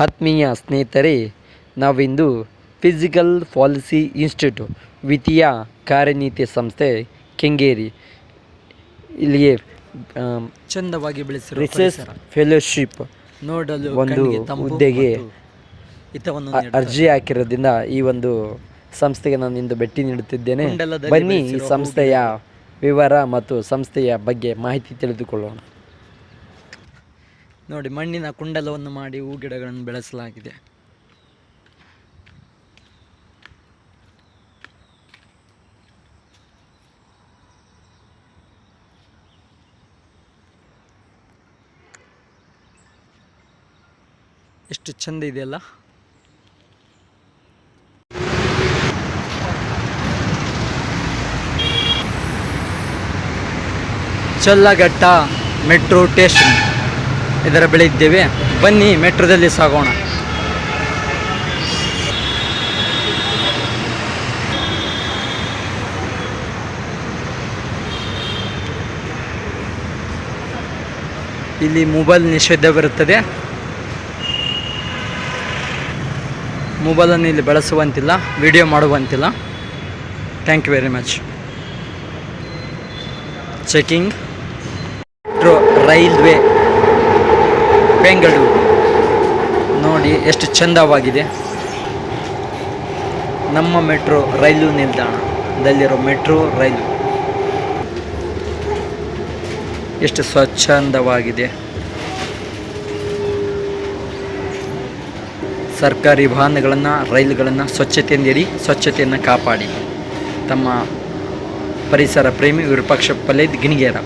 ಆತ್ಮೀಯ ಸ್ನೇಹಿತರೆ ನಾವಿಂದು ಫಿಸಿಕಲ್ ಪಾಲಿಸಿ ಇನ್ಸ್ಟಿಟ್ಯೂಟ್ ವಿತ್ತೀಯ ಕಾರ್ಯನೀತಿ ಸಂಸ್ಥೆ ಕೆಂಗೇರಿ ಇಲ್ಲಿಗೆ ಚಂದವಾಗಿ ಬೆಳೆಸಿ ರಿಸರ್ಚ್ ಫೆಲೋಶಿಪ್ ನೋಡಲು ಒಂದು ಕಣ್ಣಿಗೆ ತಂಪು ಹುದ್ದೆಗೆ ಮತ್ತು ಹಿತವನ್ನು ಅ- ನೀಡುತ್ತದೆ. ಅರ್ಜಿ ಹಾಕಿರೋದ್ರಿಂದ ಈ ಒಂದು ಸಂಸ್ಥೆಗೆ ನಾನು ಇಂದು ಭೇಟಿ ನೀಡುತ್ತಿದ್ದೇನೆ. ಕುಂಡಲದಲ್ಲಿ ಬನ್ನಿ ಈ ಬೆಳೆಸಿರುವ ಸಂಸ್ಥೆಯ ವಿವರ ಮತ್ತು ಸಂಸ್ಥೆಯ ಬಗ್ಗೆ ಮಾಹಿತಿ ತಿಳಿದುಕೊಳ್ಳೋಣ. ನೋಡಿ ಮಣ್ಣಿನ ಕುಂಡಲವನ್ನು ಮಾಡಿ ಹೂ ಗಿಡಗಳನ್ನು ಬೆಳೆಸಲಾಗಿದೆ. ಎಷ್ಟು ಚಂದ ಇದೆಯಲ್ಲ? Chollaghatta metro station. ಇದರ ಬೆಳೆದಿದ್ದೇವೆ ಬನ್ನಿ, ಮೆಟ್ರೋದಲ್ಲಿ ಸಾಗೋಣ. ಇಲ್ಲಿ ಮೊಬೈಲ್ ನಿಷೇಧವಿರುತ್ತದೆ ಮೊಬೈಲನ್ನು ಇಲ್ಲಿ ಬಳಸುವಂತಿಲ್ಲ ವಿಡಿಯೋ ಮಾಡುವಂತಿಲ್ಲ. Thank you very much checking railway Bengaluru. ನೋಡಿ ಎಷ್ಟು ಚಂದವಾಗಿದೆ. ನಮ್ಮ ಮೆಟ್ರೋ ರೈಲು ನಿಲ್ದಾಣದಲ್ಲಿರೋ ಮೆಟ್ರೋ ರೈಲು. ಎಷ್ಟು ಸ್ವಚ್ಛಂದವಾಗಿದೆ. ಸರ್ಕಾರಿ ವಾಹನಗಳನ್ನು, ರೈಲುಗಳನ್ನು ಸ್ವಚ್ಛತೆಯಿಂದಿರಿ, ಸ್ವಚ್ಛತೆಯನ್ನು ಕಾಪಾಡಿ. ತಮ್ಮ ಪರಿಸರ ಪ್ರೇಮಿ ವಿರೂಪಾಕ್ಷ ಪಲೇದ್ ಗಿಣಿಗೇರ.